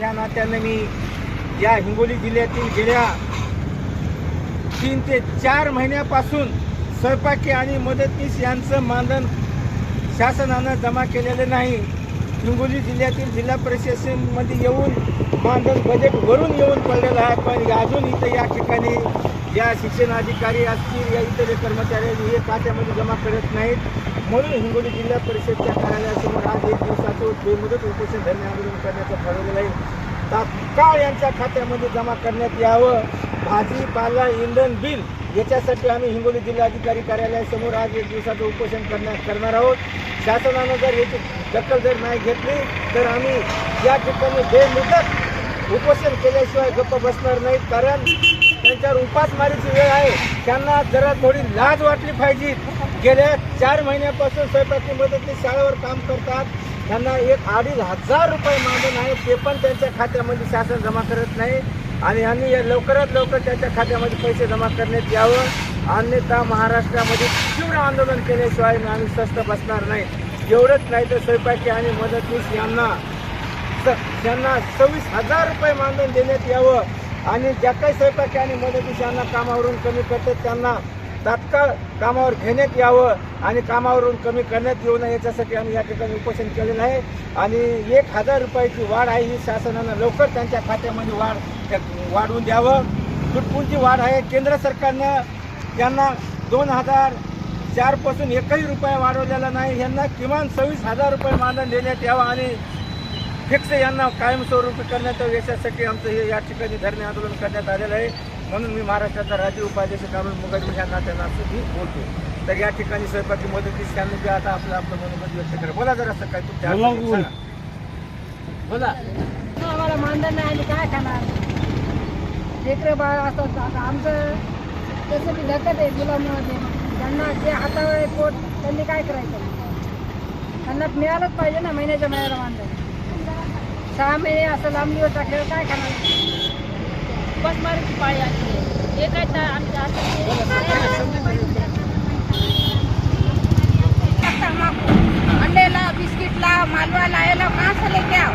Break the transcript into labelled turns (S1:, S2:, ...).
S1: या नात्यानं मी या हिंगोली जिल्ह्यातील गेल्या तीन ते चार महिन्यापासून स्वयंपाकी आणि मदतनीस यांचं मानधन शासनानं जमा केलेलं नाही. हिंगोली जिल्ह्यातील जिल्हा परिषदेमध्ये येऊन मानधन बजेट वरून येऊन पडलेलं आहे. पण अजून इथं या ठिकाणी या शिक्षण अधिकारी असतील या इतर कर्मचारी हे खात्यामध्ये जमा करत नाहीत. म्हणून हिंगोली जिल्हा परिषदच्या कार्यालयासमोर आज एक दिवसाचं बेमुदत उपोषण धरणे आंदोलन करण्याचं ठरवलेलं आहे. तात्काळ यांच्या खात्यामध्ये जमा करण्यात यावं. भाजीपाला इंधन बिल याच्यासाठी आम्ही हिंगोली जिल्हाधिकारी कार्यालयासमोर आज एक दिवसाचं उपोषण करण्यात करणार आहोत. शासनानं जर याची दखल जर नाही घेतली तर आम्ही या ठिकाणी बेमुदत उपोषण केल्याशिवाय गप्प बसणार नाहीत कारण त्यांच्यावर उपासमारीची वेळ आहे. त्यांना जरा थोडी लाज वाटली पाहिजे. गेल्या चार महिन्यापासून स्वयंपाकी मदतीने शाळेवर काम करतात. त्यांना एक अडीच हजार रुपये मागून आहे ते पण त्यांच्या खात्यामध्ये शासन जमा करत नाही. आणि यांनी या लवकरात लवकर त्यांच्या खात्यामध्ये पैसे जमा करण्यात यावं. अन्यथा महाराष्ट्रामध्ये तीव्र आंदोलन केल्याशिवाय आम्ही स्वस्त बसणार नाही. एवढंच नाही तर स्वयंपाकी आणि मदतनीस यांना त्यांना सव्वीस हजार रुपये मानधन देण्यात यावं. आणि ज्या काही स्वयंपाकी आणि मदतीस यांना कामावरून कमी करतात त्यांना तात्काळ कामावर घेण्यात यावं आणि कामावरून कमी करण्यात येऊ नये याच्यासाठी आम्ही या ठिकाणी उपोषण केलेलं आहे आणि एक हजार रुपयाची वाढ आहे ही शासनानं लवकर त्यांच्या खात्यामध्ये वाढ त्या- वाढवून द्यावं. तुटपुंची वाढ आहे. केंद्र सरकारनं त्यांना दोन हजार चारपासून एकही रुपया वाढवलेला नाही. यांना किमान सव्वीस हजार रुपये मानधन देण्यात यावं आणि फिक्स यांना कायमस्वरूपी करण्यात यावं याच्यासाठी आमचं हे या ठिकाणी धरणे आंदोलन करण्यात आलेलं आहे. म्हणून मी महाराष्ट्राचा राज्य उपाध्यक्ष कानून मुखर्जी ह्या नात्यानं असं मी बोलतो. तर या ठिकाणी स्वयंपाकी मदतीस त्यांनी जे आता आपलं आपलं मनोमत व्यक्त करा बोला जरा असं काय तुमच्या
S2: बोला,
S3: आम्हाला मानधन नाही आम्ही काय खाणार? लेकरं बाळ असतात आता आमचं तसं बी धकत आहे मुलामुळे त्यांना जे हातावर आहे पोट त्यांनी काय करायचं? त्यांना मिळालंच पाहिजे ना महिन्याच्या महिन्याला मानधन. सहा महिने असं लांब दिवस टाकल्यावर काय खाणार
S4: बसमारीची पाळी आली. हे काय आम्ही अंडेला
S5: बिस्किटला ला बिस्किट ला घ्या